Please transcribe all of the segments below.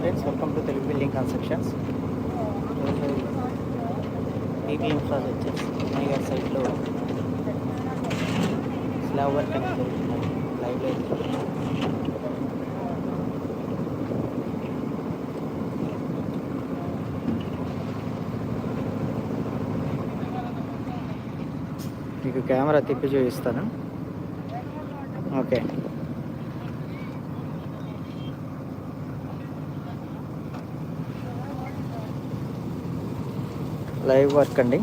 Friends welcome to Telugu building constructions PP project niger సైట్లో slab work అనేది జరుగుతుంది లైవ్లో మీకు కెమెరా తిప్పి చూపిస్తాను. ఓకే. లైవ్ వర్క్ అండి.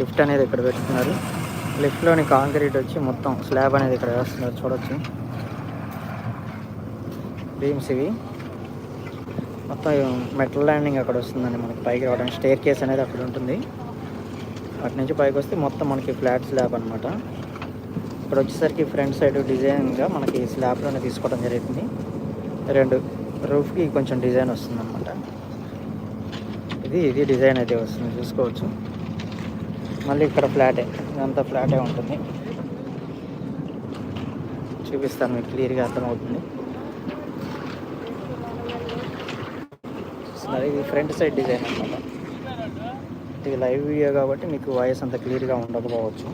లిఫ్ట్ అనేది ఇక్కడ పెట్టుకున్నారు. లిఫ్ట్లోని కాంక్రీట్ వచ్చి మొత్తం స్లాబ్ అనేది ఇక్కడ వేస్తున్నారు చూడొచ్చు. బీమ్స్ ఇవి. మొత్తం మెటల్ ల్యాండింగ్ అక్కడ వస్తుందండి మనకి పైకి రావడానికి. స్టేర్ కేస్ అనేది అక్కడ ఉంటుంది. అటు నుంచి పైకి వస్తే మొత్తం మనకి ఫ్లాట్ స్లాబ్ అనమాట ఇక్కడ వచ్చేసరికి ఫ్రంట్ సైడ్ డిజైన్గా మనకి స్లాబ్లోనే తీసుకోవడం జరుగుతుంది. రెండు రూఫ్కి కొంచెం డిజైన్ వస్తుంది అనమాట ఇది ఇది డిజైన్ అయితే వస్తుంది చూసుకోవచ్చు. మళ్ళీ ఇక్కడ ఫ్లాటే ఇదంతా ఫ్లాటే ఉంటుంది. చూపిస్తాను మీకు క్లియర్గా అర్థమవుతుంది. ఇది ఫ్రంట్ సైడ్ డిజైన్ అనమాట ఇది లైవ్ వీడియో కాబట్టి మీకు వాయిస్ అంత క్లియర్గా ఉండకపోవచ్చు.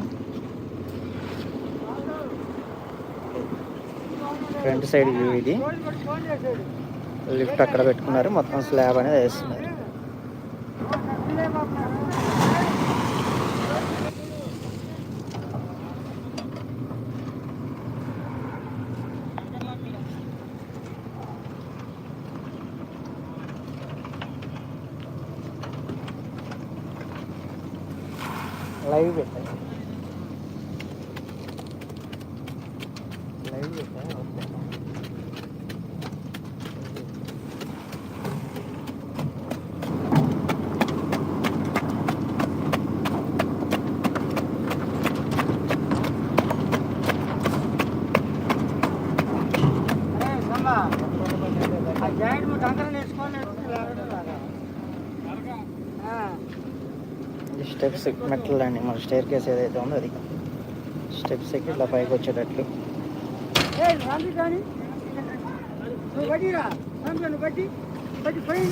ఫ్రంట్ సైడ్ వ్యూ ఇది. లిఫ్ట్ అక్కడ పెట్టుకున్నారు మొత్తం స్లాబ్ అనేది వేస్తున్నారు. లైవ్ పెట్టాను లైవ్ పెట్టాను ఓకే ఈ స్టెప్స్ మెటల్ అండి మన స్టేర్ కేస్ ఏదైతే ఉందో అది. స్టెప్స్ ఎక్కి ఇట్లా పైకి వచ్చేటట్లు. నువ్వు బట్టిరా నువ్వు బట్టి బట్టి పోయి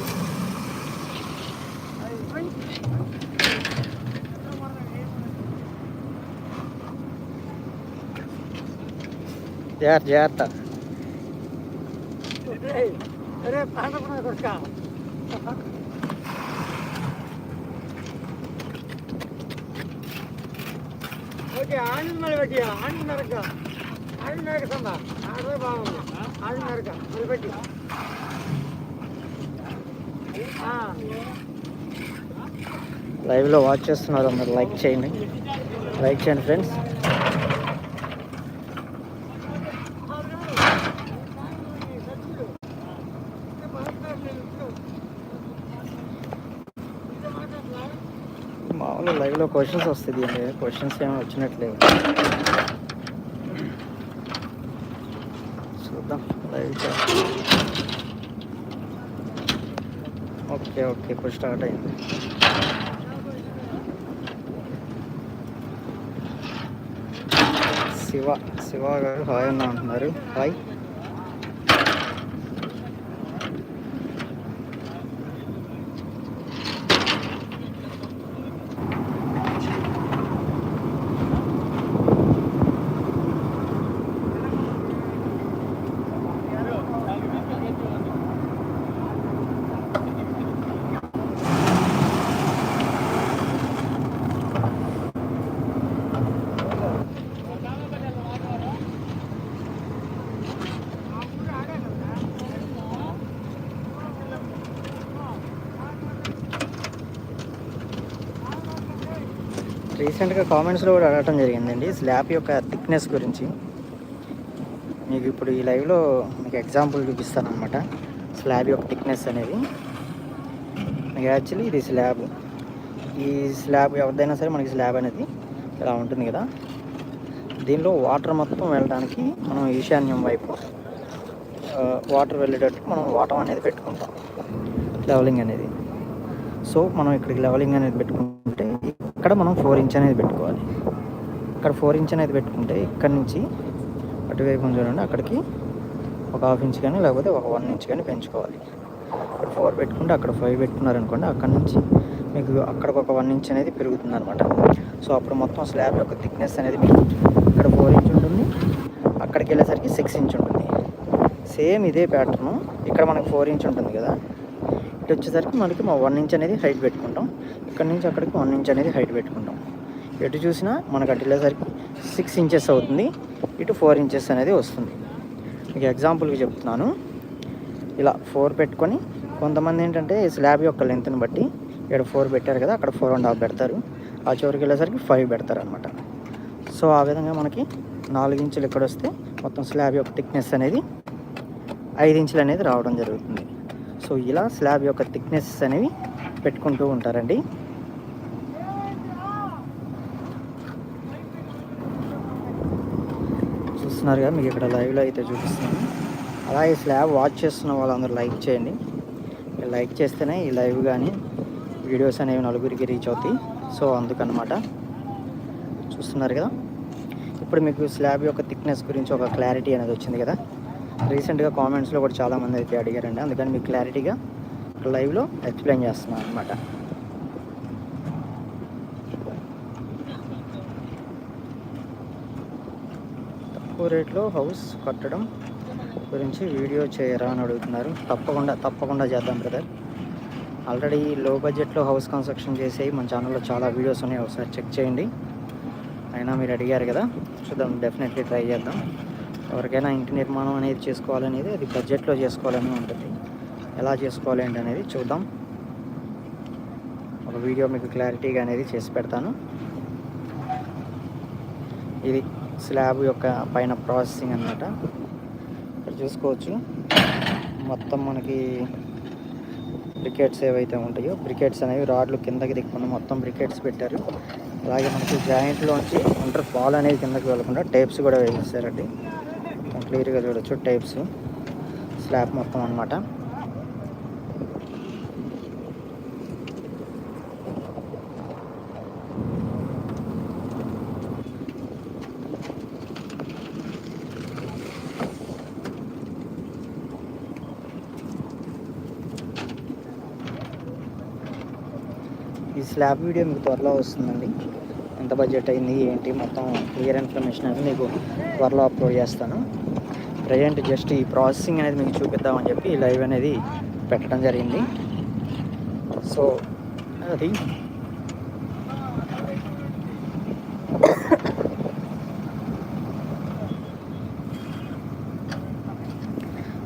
జాగ్రత్త జాగ్రత్త. అరే పాండవ కొడుకా. ఓకే ఆనంద్ మళ్ళీ పెట్టి ఆనంద్ నరక. ఆనంద్ నరక సంద. బాగుంది ఆనంద్ నరక. మళ్ళీ పెట్టి. లైవ్లో వాచ్ చేస్తున్నారు మీరు లైక్ చేయండి. లైక్ చేయండి ఫ్రెండ్స్ హలో క్వశ్చన్స్ వస్తుంది అండి క్వశ్చన్స్ ఏమి వచ్చినట్లేవు చూద్దాం. లైవ్ ఓకే ఓకే ఇప్పుడు స్టార్ట్ అయింది. శివ శివ గారు హాయ్ అన్న అంటున్నారు. హాయ్ రీసెంట్గా కామెంట్స్లో కూడా అడగటం జరిగిందండి. స్లాబ్ యొక్క థిక్నెస్ గురించి. మీకు ఇప్పుడు ఈ లైవ్లో మీకు ఎగ్జాంపుల్ చూపిస్తాను అనమాట స్లాబ్ యొక్క థిక్నెస్ అనేది. మీకు యాక్చువల్లీ ఇది స్లాబ్. ఈ స్లాబ్ ఎవరిదైనా సరే మనకి స్లాబ్ అనేది ఇలా ఉంటుంది కదా. దీనిలో వాటర్ మొత్తం వెళ్ళడానికి మనం ఈశాన్యం వైపు వాటర్ వెళ్ళేటట్టు మనం వాటర్ అనేది పెట్టుకుంటాం. లెవలింగ్ అనేది. సో మనం ఇక్కడికి లెవలింగ్ అనేది పెట్టుకుంటాం. ఇక్కడ మనం ఫోర్ ఇంచ్ అనేది పెట్టుకోవాలి. ఇక్కడ ఫోర్ ఇంచ్ అనేది పెట్టుకుంటే ఇక్కడ నుంచి అటువైపు చూడండి అక్కడికి ఒక హాఫ్ ఇంచ్ కానీ లేకపోతే ఒక వన్ ఇంచ్ కానీ పెంచుకోవాలి. ఇక్కడ ఫోర్ పెట్టుకుంటే అక్కడ ఫైవ్ పెట్టుకున్నారనుకోండి అక్కడ నుంచి మీకు అక్కడ ఒక వన్ ఇంచ్ అనేది పెరుగుతుంది అనమాట సో అప్పుడు మొత్తం స్లాబ్ యొక్క థిక్నెస్ అనేది మీకు ఇక్కడ ఫోర్ ఇంచ్ ఉంటుంది అక్కడికి వెళ్ళేసరికి సిక్స్ ఇంచ్ ఉంటుంది. సేమ్ ఇదే ప్యాటర్ను ఇక్కడ మనకు ఫోర్ ఇంచ్ ఉంటుంది కదా. ఇటు వచ్చేసరికి మనకి మా వన్ ఇంచ్ అనేది హైట్ పెట్టుకుంటాం. ఇక్కడ నుంచి అక్కడికి వన్ ఇంచ్ అనేది హైట్ పెట్టుకుంటాం. ఎటు చూసినా మనకు అటు వెళ్ళేసరికి సిక్స్ ఇంచెస్ అవుతుంది. ఇటు ఫోర్ ఇంచెస్ అనేది వస్తుంది. మీకు ఎగ్జాంపుల్కి చెప్తున్నాను. ఇలా ఫోర్ పెట్టుకొని కొంతమంది ఏంటంటే స్లాబ్ యొక్క లెంత్ని బట్టి ఇక్కడ ఫోర్ పెట్టారు కదా అక్కడ ఫోర్ అండ్ హాఫ్ పెడతారు. ఆ చివరికి వెళ్ళేసరికి ఫైవ్ పెడతారు అనమాట సో ఆ విధంగా మనకి నాలుగు ఇంచులు ఇక్కడ వస్తే మొత్తం స్లాబ్ యొక్క థిక్నెస్ అనేది ఐదు ఇంచులు అనేది రావడం జరుగుతుంది. సో ఇలా స్లాబ్ యొక్క థిక్నెస్ అనేవి పెట్టుకుంటూ ఉంటారండి. చూస్తున్నారు కదా మీకు ఇక్కడ లైవ్లో అయితే చూపిస్తున్నాను. అలాగే స్లాబ్ వాచ్ చేస్తున్న వాళ్ళందరూ లైక్ చేయండి. లైక్ చేస్తేనే ఈ లైవ్ కానీ వీడియోస్ అనేవి నలుగురికి రీచ్ అవుతాయి. సో అందుకనమాట. చూస్తున్నారు కదా ఇప్పుడు మీకు స్లాబ్ యొక్క థిక్నెస్ గురించి ఒక క్లారిటీ అనేది వచ్చింది కదా. రీసెంట్గా కామెంట్స్లో కూడా చాలామంది అయితే అడిగారండి. అందుకని మీకు క్లారిటీగా లైవ్లో ఎక్స్ప్లెయిన్ చేస్తున్నాను అనమాట తక్కువ రేట్లో హౌస్ కట్టడం గురించి వీడియో చేయరా అని అడుగుతున్నారు. తప్పకుండా తప్పకుండా చేద్దాం బ్రదర్ ఆల్రెడీ లో బడ్జెట్లో హౌస్ కన్స్ట్రక్షన్ చేసేవి మన ఛానల్లో చాలా వీడియోస్ ఉన్నాయి. ఒకసారి చెక్ చేయండి. అయినా మీరు అడిగారు కదా. చూద్దాం డెఫినెట్లీ ట్రై చేద్దాం. ఎవరికైనా ఇంటి నిర్మాణం అనేది చేసుకోవాలనేది అది బడ్జెట్లో చేసుకోవాలని ఉంటుంది. ఎలా చేసుకోవాలి ఏంటి అనేది చూద్దాం. ఒక వీడియో మీకు క్లారిటీగా అనేది చేసి పెడతాను. ఇది స్లాబ్ యొక్క పైన ప్రాసెసింగ్ అన్నమాట. ఇక్కడ చూసుకోవచ్చు. మొత్తం మనకి బ్రికెట్స్ ఏవైతే ఉంటాయో బ్రికెట్స్ అనేవి రాడ్లు కిందకి దిక్కుకుండా మొత్తం బ్రికెట్స్ పెట్టారు. అలాగే మనకి జాయింట్లోంచి ఇంటర్ ఫాల్ అనేది కిందకి వెళ్ళకుండా టైప్స్ కూడా వేసేసారండి. క్లియర్గా చూడొచ్చు టైప్స్. స్లాబ్ మొత్తం అన్నమాట. ఈ స్లాబ్ వీడియో మీకు త్వరలో వస్తుందండి. ఎంత బడ్జెట్ అయింది ఏంటి మొత్తం క్లియర్ ఇన్ఫర్మేషన్ అనేది మీకు త్వరలో అప్లోడ్ చేస్తాను. ప్రజెంట్ జస్ట్ ఈ ప్రాసెసింగ్ అనేది మీకు చూపిద్దామని చెప్పి లైవ్ అనేది పెట్టడం జరిగింది. సో అది.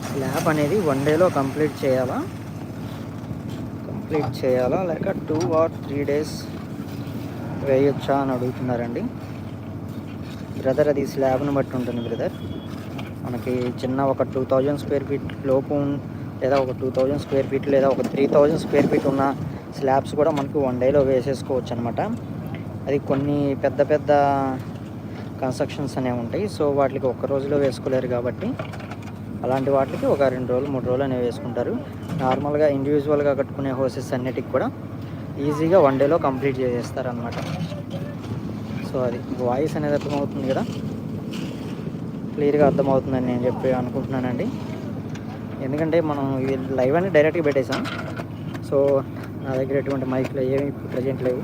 స్లాబ్ అనేది వన్ డేలో కంప్లీట్ చేయాలా? కంప్లీట్ చేయాలా? లేక టూ ఆర్ త్రీ డేస్ వేయొచ్చా అని అడుగుతున్నారండి. బ్రదర్ అది స్లాబ్ను బట్టి ఉంటుంది బ్రదర్ మనకి చిన్న ఒక టూ థౌజండ్ స్క్వేర్ ఫీట్ లోపు లేదా ఒక టూ థౌజండ్ స్క్వేర్ ఫీట్ లేదా ఒక త్రీ థౌజండ్ స్క్వేర్ ఫీట్ ఉన్న స్లాబ్స్ కూడా మనకి వన్ డేలో వేసేసుకోవచ్చు అనమాట అది కొన్ని పెద్ద పెద్ద కన్స్ట్రక్షన్స్ అనేవి ఉంటాయి. సో వాటికి ఒక్క రోజులో వేసుకోలేరు కాబట్టి అలాంటి వాటికి ఒక రెండు రోజులు మూడు రోజులు అనేవి వేసుకుంటారు. నార్మల్గా ఇండివిజువల్గా కట్టుకునే హౌసెస్ అన్నిటికి కూడా ఈజీగా వన్ డేలో కంప్లీట్ చేసేస్తారనమాట సో అది వాయిస్ అనేది అర్థమవుతుంది కదా? క్లియర్గా అర్థమవుతుందని నేను చెప్పి అనుకుంటున్నానండి. ఎందుకంటే మనం ఇది లైవ్ అనేది డైరెక్ట్గా పెట్టేశాం. సో నా దగ్గర ఎటువంటి మైక్లు ఏమి ప్రజెంట్ లేవు.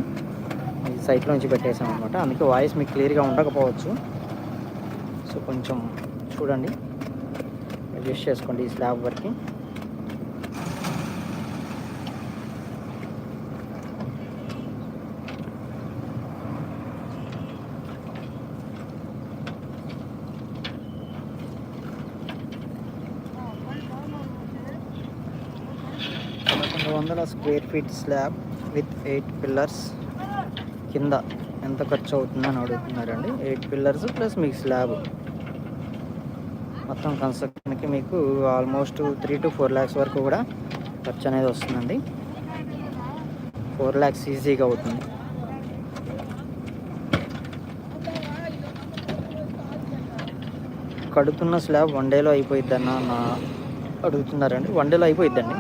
ఈ సైట్లో నుంచి పెట్టేశాం అనమాట అందుకే వాయిస్ మీకు క్లియర్గా ఉండకపోవచ్చు. సో కొంచెం చూడండి. అడ్జస్ట్ చేసుకోండి ఈ స్లాబ్ వరకు square feet slab with eight pillars కింద ఎంత ఖర్చు అవుతుందని అడుగుతున్నారండి. ఎయిట్ పిల్లర్స్ ప్లస్ మీకు స్లాబ్ మొత్తం కన్స్ట్రక్షన్కి మీకు almost three to four lakhs వరకు కూడా ఖర్చు అనేది వస్తుందండి. ఫోర్ ల్యాక్స్ ఈజీగా అవుతుంది. కడుతున్న స్లాబ్ వన్ డేలో అయిపోయిద్దన్న అడుగుతున్నారండి. వన్ డేలో అయిపోయిద్దండి.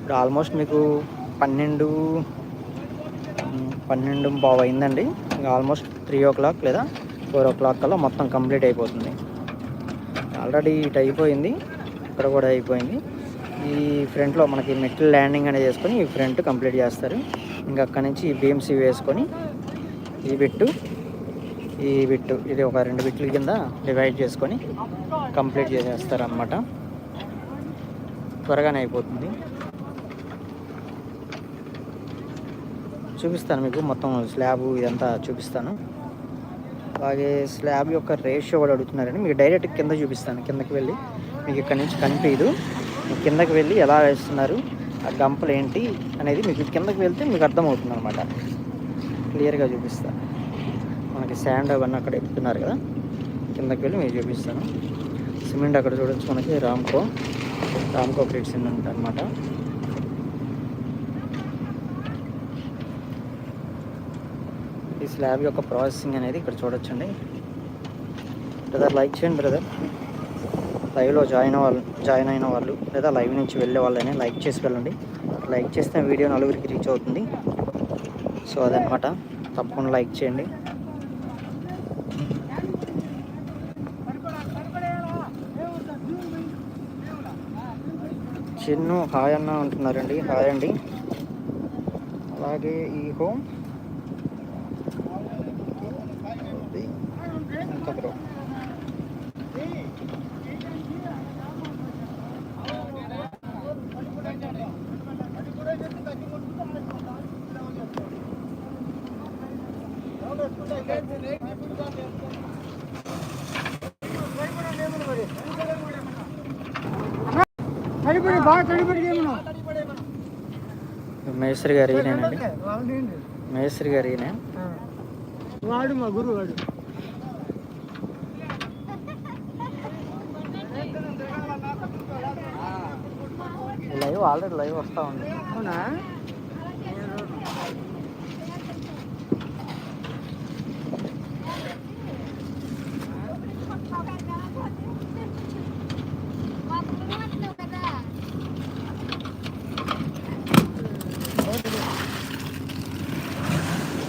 ఇప్పుడు ఆల్మోస్ట్ మీకు పన్నెండు పన్నెండు బావు అయిందండి ఇంకా ఆల్మోస్ట్ త్రీ ఓ క్లాక్ లేదా ఫోర్ ఓ క్లాక్ కల్లా మొత్తం కంప్లీట్ అయిపోతుంది. ఆల్రెడీ ఇటు అయిపోయింది ఇక్కడ కూడా అయిపోయింది. ఈ ఫ్రంట్లో మనకి మెట్లు ల్యాండింగ్ అనేది చేసుకొని ఈ ఫ్రంట్ కంప్లీట్ చేస్తారు. ఇంకా అక్కడి నుంచి ఈ బీమ్స్ వేసుకొని ఈ బిట్టు ఈ బిట్టు ఇది ఒక రెండు బిట్ల కింద డివైడ్ చేసుకొని కంప్లీట్ చేసేస్తారు అన్నమాట త్వరగానే అయిపోతుంది. చూపిస్తాను మీకు మొత్తం స్లాబ్ ఇదంతా చూపిస్తాను. అలాగే స్లాబ్ యొక్క రేషియో కూడా అడుగుతున్నారని మీకు డైరెక్ట్ కింద చూపిస్తాను కిందకి వెళ్ళి. మీకు ఇక్కడ నుంచి కనిపించదు. మీకు కిందకి వెళ్ళి ఎలా వేస్తున్నారు ఆ గంపలు ఏంటి అనేది మీకు కిందకి వెళ్తే మీకు అర్థమవుతుంది అనమాట క్లియర్గా చూపిస్తాను. మనకి శాండ్ అవన్నీ అక్కడ ఎక్కుతున్నారు కదా. కిందకి వెళ్ళి మీకు చూపిస్తాను. సిమెంట్ అక్కడ చూడొచ్చు మనకి రామ్కో. రామ్కో గ్రేట్ సిమెంట్ అనమాట స్లాబ్ యొక్క ప్రాసెసింగ్ అనేది ఇక్కడ చూడొచ్చండి. బ్రదర్ లైక్ చేయండి బ్రదర్ లైవ్లో జాయిన్ వాళ్ళు జాయిన్ అయిన వాళ్ళు లేదా లైవ్ నుంచి వెళ్ళే వాళ్ళని లైక్ చేసి వెళ్ళండి. లైక్ చేస్తే వీడియో నలుగురికి రీచ్ అవుతుంది. సో అదనమాట తప్పకుండా లైక్ చేయండి. చిన్ను హాయ్ అన్న అంటున్నారండి. హాయ్ అండి. అలాగే ఈ హోమ్ ఇంకా బ్రో తడిపడి బాగా తడిపడి చేయమను మేస్త్రి గారు ఈయనేనండి. మేస్త్రి గారు ఈయన. వాడు మా గురువు వాడు. లైవ్ ఆల్రెడీ లైవ్ వస్తూ ఉంది. అవునా?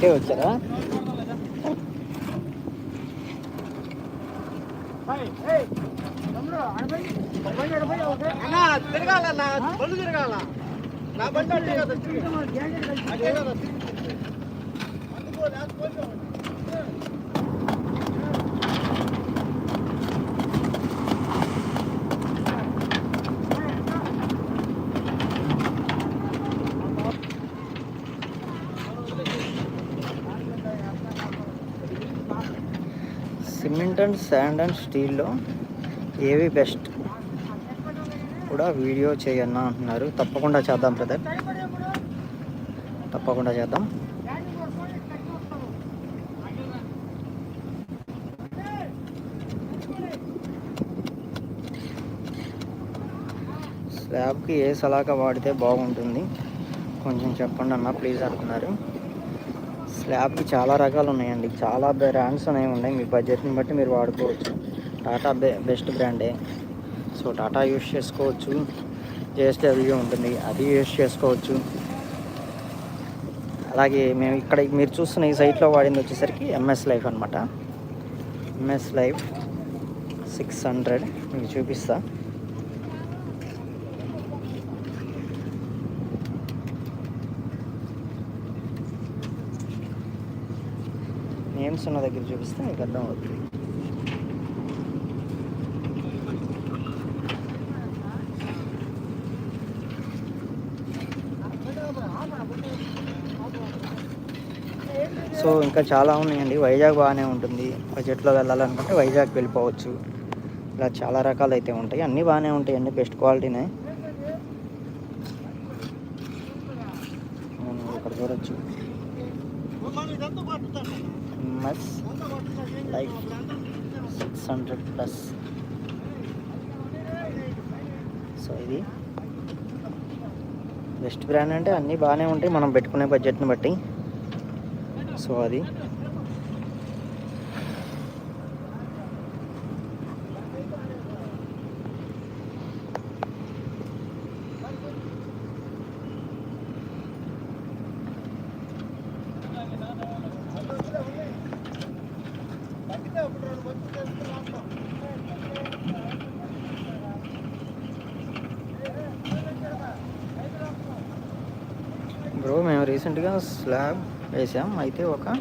ఇటే వచ్చారా? అన్నా తిరగాల నా బండి తిరగాల నా బండి అదే కదా. అండ్ శాండ్ అండ్ స్టీల్లో ఏవి బెస్ట్? కూడా వీడియో చేయన్నా అంటున్నారు. తప్పకుండా చేద్దాం బ్రదర్. తప్పకుండా చేద్దాం. స్లాబ్కి ఏ సలాక వాడితే బాగుంటుంది? కొంచెం చెప్పండి అన్న ప్లీజ్ అంటున్నారు. ల్యాబ్కి చాలా రకాలు ఉన్నాయండి చాలా బ్రాండ్స్ అనేవి ఉన్నాయి. మీ బడ్జెట్ని బట్టి మీరు వాడుకోవచ్చు. టాటా బె బెస్ట్ బ్రాండే సో టాటా యూస్ చేసుకోవచ్చు. జేఎస్డబ్ల్యూ ఉంటుంది. అది యూస్ చేసుకోవచ్చు. అలాగే మేము ఇక్కడ మీరు చూస్తున్న ఈ సైట్లో వాడింది వచ్చేసరికి ఎంఎస్ లైఫ్ అనమాట ఎంఎస్ లైఫ్ సిక్స్ హండ్రెడ్ మీకు చూపిస్తాను నేమ్స్ ఉన్న దగ్గర చూపిస్తే మీకు అర్థం అవుతుంది సో ఇంకా చాలా ఉన్నాయండి. వైజాగ్ బాగానే ఉంటుంది. బడ్జెట్లో వెళ్ళాలనుకుంటే వైజాగ్ వెళ్ళిపోవచ్చు. ఇలా చాలా రకాలు అయితే ఉంటాయి. అన్నీ బాగానే ఉంటాయి అన్ని బెస్ట్ క్వాలిటీనే మనం ఇక్కడ చూడొచ్చు MS life six hundred plus so ఇది బెస్ట్ బ్రాండ్ అంటే అన్నీ బాగానే ఉంటాయి. మనం పెట్టుకునే బడ్జెట్ని బట్టి. సో అది. రీసెంట్గా స్లాబ్ వేసాం. అయితే ఒక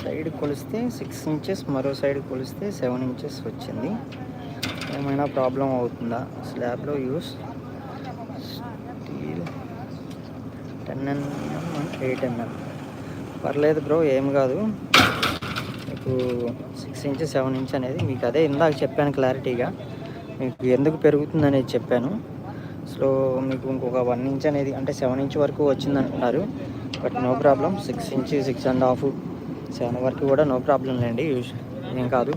సైడ్ కొలిస్తే సిక్స్ ఇంచెస్ మరో సైడ్ కొలిస్తే సెవెన్ ఇంచెస్ వచ్చింది. ఏమైనా ప్రాబ్లం అవుతుందా? స్లాబ్లో use steel ten MM eight MM పర్లేదు బ్రో ఏం కాదు. మీకు సిక్స్ ఇంచ్ సెవెన్ ఇంచ్ అనేది మీకు అదే ఇందాక చెప్పాను క్లారిటీగా. మీకు ఎందుకు పెరుగుతుంది అనేది చెప్పాను. సో మీకు ఇంకొక వన్ ఇంచ్ అనేది అంటే సెవెన్ ఇంచ్ వరకు వచ్చింది అంటున్నారు but no problem six inch six and half seven వరకు కూడా నో ప్రాబ్లం లేండి. యూస్- ఏం కాదు.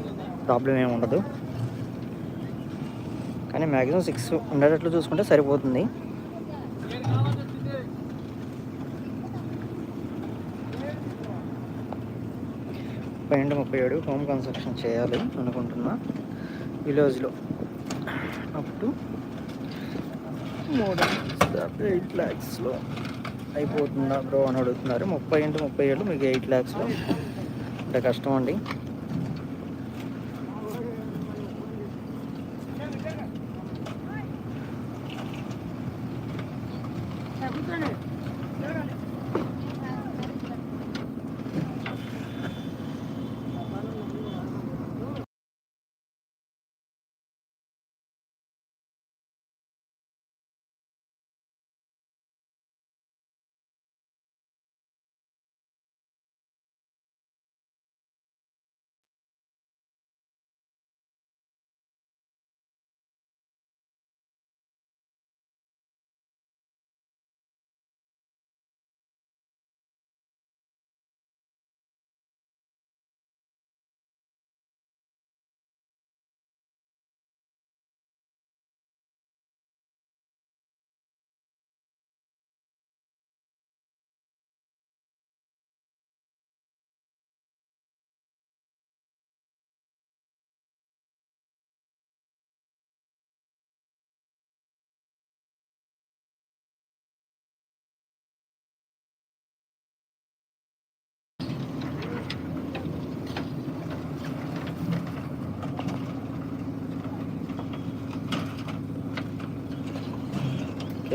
ప్రాబ్లం ఏమి ఉండదు. కానీ మ్యాక్సిమం సిక్స్ ఉండేటట్లు చూసుకుంటే సరిపోతుంది. ముప్పై రెండు ముప్పై ఏడు హోమ్ కన్స్ట్రక్షన్ చేయాలి అనుకుంటున్నా. విలేజ్లో అప్ టు మూడు ఎయిట్ ల్యాక్స్లో అయిపోతుందా బ్రో అని అడుగుతున్నారు. ముప్పై ఇంటూ ముప్పై ఏళ్ళు మీకు ఎయిట్ ల్యాక్స్లో అంటే కష్టం అండి.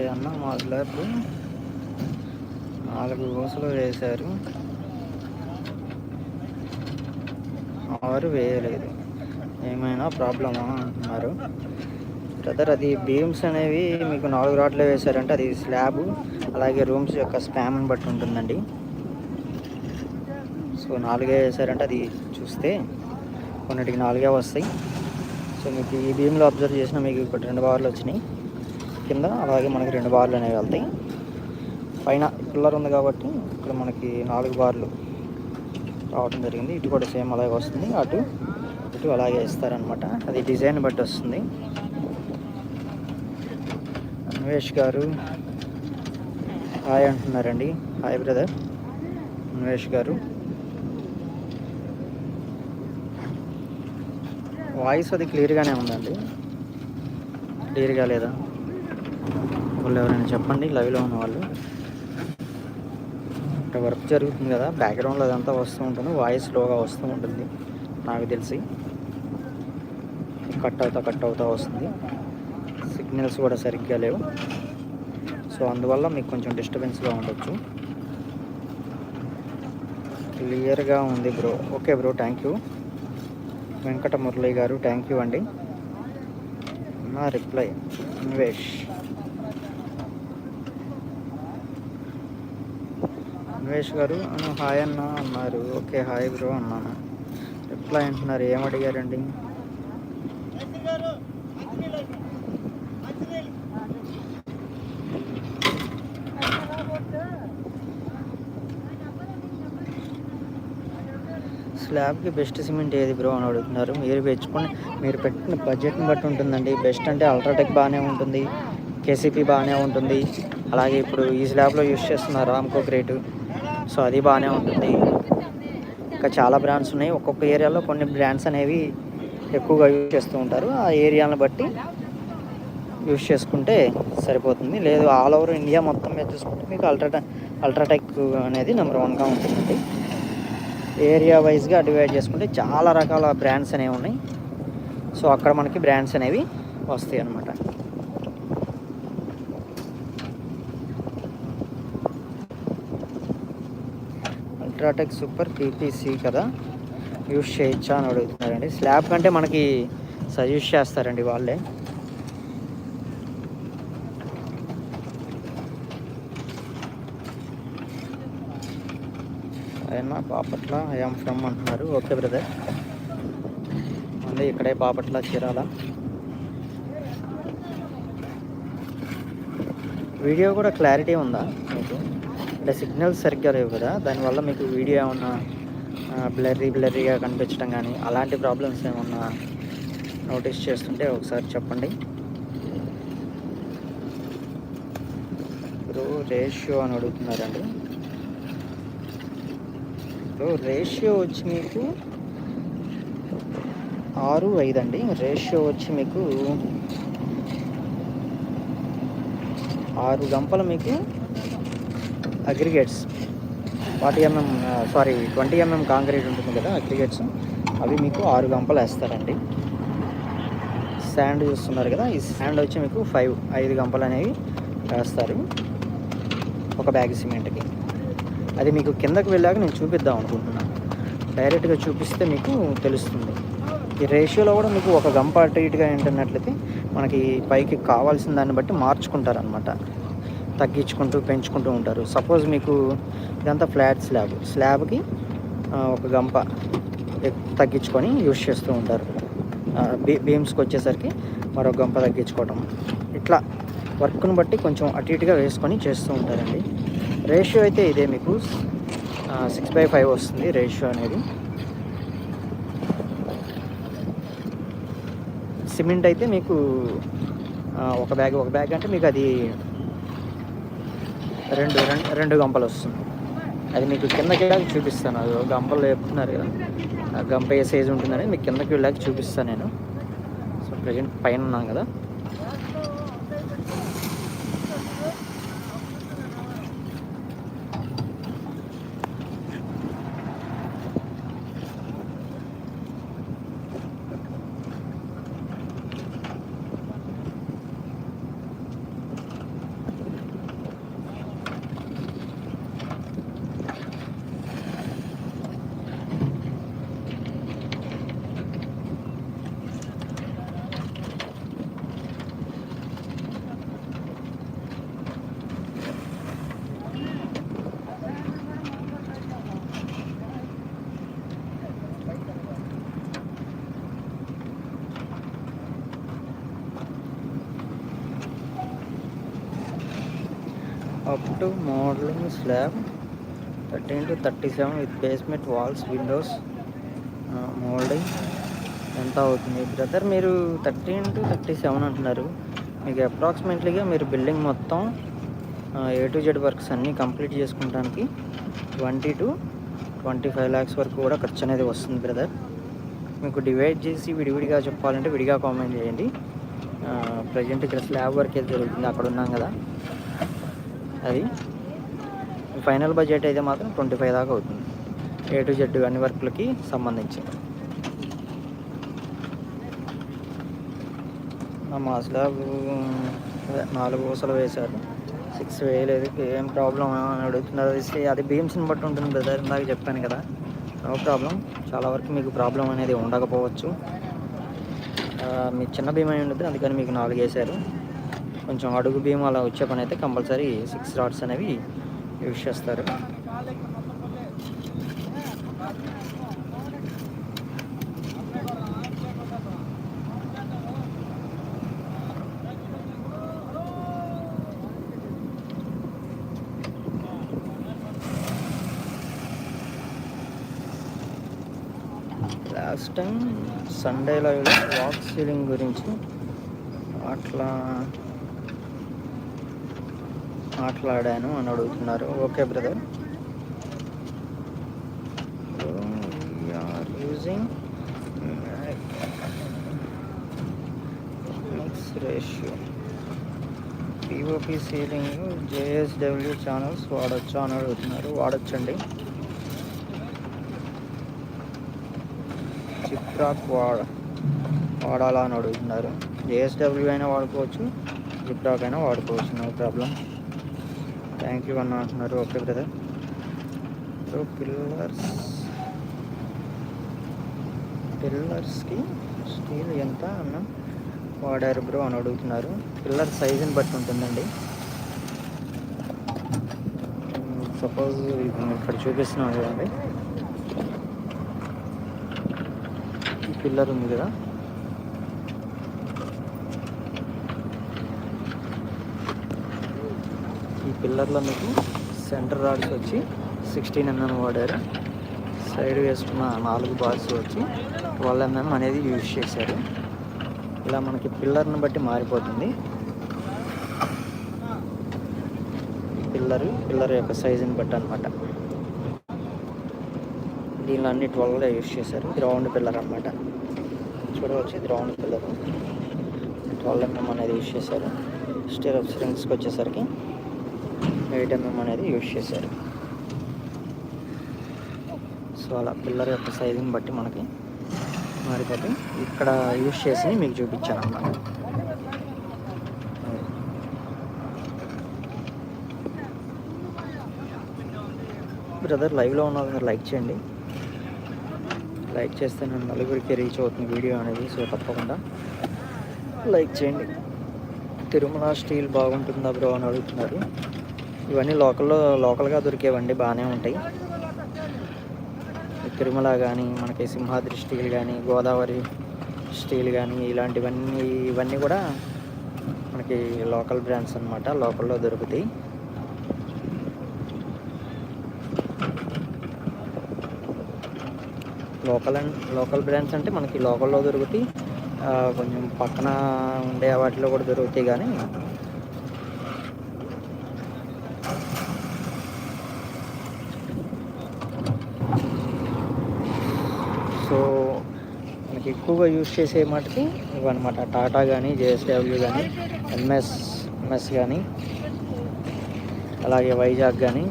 అన్న మా స్లాబ్ నాలుగు ఊసలు వేశారు. ఆరు వేయలేదు. ఏమైనా ప్రాబ్లమా? అంటున్నారు బ్రదర్ అది బీమ్స్ అనేవి మీకు నాలుగు రాడ్లు వేశారంటే అది స్లాబ్ అలాగే రూమ్స్ యొక్క స్పామ్ని బట్టి ఉంటుందండి. సో నాలుగే వేశారంటే అది చూస్తే కొన్నిటికి నాలుగే వస్తాయి. సో మీకు ఈ బీమ్లో అబ్జర్వ్ చేసిన మీకు ఇప్పుడు రెండు బార్లు వచ్చినాయి. కింద అలాగే మనకి రెండు బార్లు అనేవి వెళ్తాయి. పైన పిల్లర్ ఉంది కాబట్టి ఇక్కడ మనకి నాలుగు బార్లు రావడం జరిగింది. ఇటు కూడా సేమ్ అలాగే వస్తుంది. అటు ఇటు అలాగే ఇస్తారనమాట అది డిజైన్ బట్టి వస్తుంది. అన్వేష్ గారు హాయ్ అంటున్నారండి. Hi brother. అన్వేష్ గారు. వాయిస్ అది క్లియర్గానే ఉందండి. క్లియర్గా లేదా? వాళ్ళు ఎవరైనా చెప్పండి లైవ్లో ఉన్న వాళ్ళు. అంటే వర్క్ జరుగుతుంది కదా బ్యాక్గ్రౌండ్లో అదంతా వస్తూ ఉంటుంది వాయిస్ స్లోగా వస్తూ ఉంటుంది నాకు తెలిసి. కట్ అవుతా కట్ అవుతా వస్తుంది. సిగ్నల్స్ కూడా సరిగ్గా లేవు. సో అందువల్ల మీకు కొంచెం డిస్టర్బెన్స్గా ఉండొచ్చు. క్లియర్గా ఉంది bro okay bro thank you Venkata Murali గారు థ్యాంక్ యూ అండి. నా రిప్లై ఇన్వేష్ రమేష్ గారు హాయ్ అన్న అన్నారు. ఓకే హాయ్ బ్రో అన్నాను. రిప్లై అంటున్నారు. ఏం అడిగారండి? స్లాబ్కి బెస్ట్ సిమెంట్ ఏది బ్రో అని అడుగుతున్నారు. మీరు పెంచుకొని మీరు పెట్టిన బడ్జెట్ని బట్టి ఉంటుందండి. బెస్ట్ అంటే అల్ట్రాటెక్ బాగానే ఉంటుంది కేసీపీ బాగానే ఉంటుంది. అలాగే ఇప్పుడు ఈ స్లాబ్లో యూస్ చేస్తున్న రామ్కో గ్రేట్. సో అది బాగానే ఉంటుంది. ఇంకా చాలా బ్రాండ్స్ ఉన్నాయి. ఒక్కొక్క ఏరియాలో కొన్ని బ్రాండ్స్ అనేవి ఎక్కువగా యూజ్ చేస్తూ ఉంటారు. ఆ ఏరియాని బట్టి యూజ్ చేసుకుంటే సరిపోతుంది. లేదు ఆల్ ఓవర్ ఇండియా మొత్తం మీద చూసుకుంటే మీకు అల్ట్రాటెక్ అల్ట్రాటెక్ అనేది నెంబర్ వన్గా ఉంటుందండి. ఏరియా వైజ్గా డివైడ్ చేసుకుంటే చాలా రకాల బ్రాండ్స్ అనేవి ఉన్నాయి. సో అక్కడ మనకి బ్రాండ్స్ అనేవి వస్తాయి అన్నమాట అల్ట్రాటెక్ సూపర్ పీపీసీ కదా. యూస్ చేయొచ్చా అని అడుగుతున్నారండి. స్లాబ్ కంటే మనకి సజెస్ట్ చేస్తారండి వాళ్ళే. అయినా బాపట్ల ఐఎమ్ ఫ్రమ్ అంటున్నారు. Okay brother. మళ్ళీ ఇక్కడే బాపట్ల చీరాల. వీడియో కూడా క్లారిటీ ఉందా మీకు? అంటే సిగ్నల్స్ సరిగ్గా లేవు కదా దానివల్ల మీకు వీడియో ఏమన్నా బ్లర్రీ బ్లర్రీగా కనిపించడం కానీ అలాంటి ప్రాబ్లమ్స్ ఏమన్నా నోటీస్ చేస్తుంటే ఒకసారి చెప్పండి. ఇప్పుడు రేషియో అని అడుగుతున్నారండి. ఇప్పుడు రేషియో వచ్చి మీకు ఆరు ఐదు అండి. రేషియో వచ్చి మీకు ఆరు గంపలు మీకు aggregates. Forty MM sorry twenty MM concrete ఉంటుంది కదా అగ్రిగేట్స్. అవి మీకు ఆరు గంపలు వేస్తారండి. శాండ్ చూస్తున్నారు కదా ఈ శాండ్ వచ్చి మీకు ఫైవ్ ఐదు గంపలు అనేవి వేస్తారు. ఒక బ్యాగ్ సిమెంట్కి. అది మీకు కిందకు వెళ్ళాక నేను చూపిద్దాం అనుకుంటున్నాను. డైరెక్ట్గా చూపిస్తే మీకు తెలుస్తుంది. ఈ రేషియోలో కూడా మీకు ఒక గంప అటు ఇటుగా ఏంటన్నట్లయితే మనకి పైకి కావాల్సిన దాన్ని బట్టి మార్చుకుంటారనమాట తగ్గించుకుంటూ పెంచుకుంటూ ఉంటారు. సపోజ్ మీకు ఇదంతా ఫ్లాట్ స్లాబ్. స్లాబ్కి ఒక గంప తగ్గించుకొని యూజ్ చేస్తూ ఉంటారు. బీ బీమ్స్కి వచ్చేసరికి మరో గంప తగ్గించుకోవటం. ఇట్లా వర్క్ను బట్టి కొంచెం అటు ఇటుగా వేసుకొని చేస్తూ ఉంటారండి. రేషియో అయితే ఇదే మీకు. సిక్స్ బై ఫైవ్ వస్తుంది రేషియో అనేది. సిమెంట్ అయితే మీకు ఒక బ్యాగ్ ఒక బ్యాగ్ అంటే మీకు అది రెండు రెండు రెండు గంపలు వస్తుంది. అది మీకు కిందకి వెళ్ళాక చూపిస్తాను. అది గంపలు చెప్తున్నారు కదా. ఆ గంప ఏ సైజు ఉంటుందని మీకు కిందకి వెళ్ళాక చూపిస్తాను నేను. సో ప్రజెంట్ పైన ఉన్నాను కదా. Up to modelling slab thirteen to thirty seven with basement walls windows moulding ఎంత అవుతుంది బ్రదర్? మీరు థర్టీన్ టు థర్టీ సెవెన్ అంటున్నారు. మీకు అప్రాక్సిమేట్లీగా మీరు బిల్డింగ్ మొత్తం ఏ టు జెడ్ వర్క్స్ అన్నీ complete చేసుకుంటానికి twenty to twenty five lakhs వరకు కూడా ఖర్చు అనేది వస్తుంది బ్రదర్. మీకు డివైడ్ చేసి విడివిడిగా చెప్పాలంటే విడిగా కామెంట్ చేయండి. ప్రజెంట్ ఇక్కడ స్లాబ్ వర్క్ అయితే జరుగుతుంది. అక్కడ ఉన్నాం కదా. అది. ఫైనల్ బడ్జెట్ అయితే మాత్రం ట్వంటీ ఫైవ్ దాకా అవుతుంది. ఏ టు జెడ్ అన్ని వర్క్లకి సంబంధించి. మా స్లాబ్ నాలుగు ఊసలు వేశారు. సిక్స్ వేయలేదు. ఏం ప్రాబ్లం అని అడుగుతున్నారు. అది అది బీమ్స్ని బట్టి ఉంటుంది బ్రదర్ ఇందాక చెప్పాను కదా. No problem. చాలా వరకు మీకు ప్రాబ్లం అనేది ఉండకపోవచ్చు. మీ చిన్న భీమ్ అయి ఉండదు అందుకని మీకు నాలుగు వేశారు. కొంచెం అడుగు భీమా అలా వచ్చే పని అయితే కంపల్సరీ సిక్స్ రాడ్స్ అనేవి యూజ్ చేస్తారు. లాస్ట్ టైం సండే లైవ్లో వాక్ సీలింగ్ గురించి అట్లా మాట్లాడాను అని అడుగుతున్నారు. Okay brother. Are using mix ratio POP ceiling JSW channels వాడచ్చా అని అడుగుతున్నారు. వాడచ్చండి. జిప్రాక్ వాడ వాడాలా అని అడుగుతున్నారు. జేఎస్డబ్ల్యూ అయినా వాడుకోవచ్చు. జిప్రాక్ అయినా వాడుకోవచ్చు. నో ప్రాబ్లం థ్యాంక్ యూ అన్న అంటున్నారు. ఓకే బ్రదర్ సో పిల్లర్స్ పిల్లర్స్కి స్టీల్ ఎంత అన్న వాడారు బ్రో అని అడుగుతున్నారు. పిల్లర్ సైజుని బట్టి ఉంటుందండి. Hmm, సపోజ్ ఇక్కడ చూపిస్తున్నాం కదండి ఈ పిల్లర్ ఉంది కదా ఈ పిల్లర్లో మీకు సెంటర్ రాడ్స్ వచ్చి సిక్స్టీన్ ఎంఎం వాడారు. సైడ్ వేసుకున్న నాలుగు బాల్స్ వచ్చి ట్వెల్వ్ ఎంఎం అనేది యూజ్ చేశారు. ఇలా మనకి పిల్లర్ని బట్టి మారిపోతుంది. పిల్లర్ పిల్లర్ యొక్క సైజుని బట్టి అనమాట దీనిలో అన్ని ట్వెల్వ్లో యూజ్ చేశారు. గ్రౌండ్ పిల్లర్ అనమాట చూడవచ్చు ఇది రౌండ్ పిల్లర్. ట్వెల్వ్ ఎంఎం అనేది యూజ్ చేశారు. స్టెల్ ఆఫ్ స్ట్రింగ్స్కి వచ్చేసరికి ఎయిట్ అనేది యూజ్ చేశారు. సో అలా పిల్లర్ యొక్క సైజుని బట్టి మనకి మారిపోతుంది ఇక్కడ యూజ్ చేసి మీకు చూపించాను అన్నమాట బ్రదర్ లైవ్లో ఉన్న వాళ్ళందరూ లైక్ చేయండి. లైక్ చేస్తే నేను నలుగురికి రీచ్ అవుతుంది వీడియో అనేది సో తప్పకుండా లైక్ చేయండి. తిరుమల స్టీల్ బాగుంటుందా బ్రో అని అడుగుతున్నారు. ఇవన్నీ లోకల్లో లోకల్గా దొరికేవండి బాగానే ఉంటాయి. తిరుమల కానీ మనకి సింహాద్రి స్టీల్ కానీ గోదావరి స్టీల్ కానీ ఇలాంటివన్నీ ఇవన్నీ కూడా మనకి లోకల్ బ్రాండ్స్ అన్నమాట లోకల్లో దొరుకుతాయి. లోకల్ అండ్ లోకల్ బ్రాండ్స్ అంటే మనకి లోకల్లో దొరుకుతాయి. కొంచెం పక్కన ఉండే వాటిలో కూడా దొరుకుతాయి కానీ సో మనకి ఎక్కువగా యూజ్ చేసే మటుకి ఇవన్నమాట టాటా కానీ జేఎస్డబ్ల్యూ కానీ ఎంఎస్ ఎంఎస్ కానీ అలాగే వైజాగ్ కానీ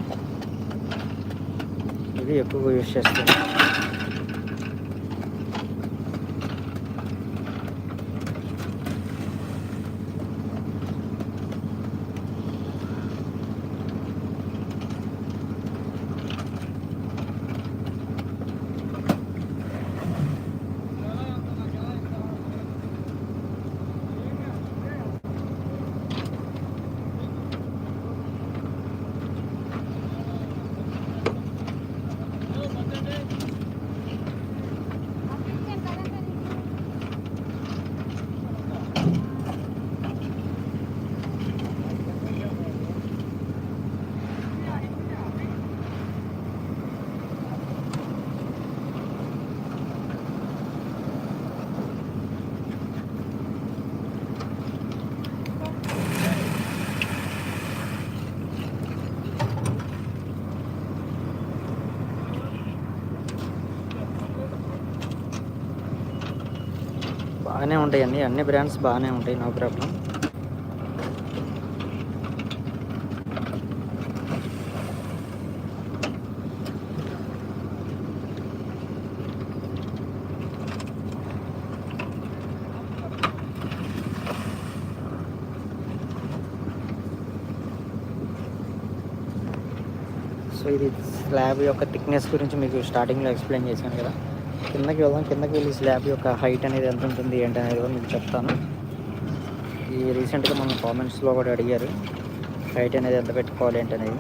ఇవి ఎక్కువగా యూజ్ చేస్తాం బాగానే ఉంటాయి అన్ని బ్రాండ్స్ బాగానే ఉంటాయి నో ప్రాబ్లం సో ఇది స్లాబ్ యొక్క థిక్నెస్ గురించి మీకు స్టార్టింగ్లో ఎక్స్ప్లెయిన్ చేశాను కదా. కిందకి వెళ్దాం. కిందకి వెళ్ళి స్లాబ్ యొక్క హైట్ అనేది ఎంత ఉంటుంది ఏంటి అనేది కూడా మీకు చెప్తాను. ఈ రీసెంట్గా మన కామెంట్స్లో కూడా అడిగారు హైట్ అనేది ఎంత పెట్టుకోవాలి ఏంటి అనేది.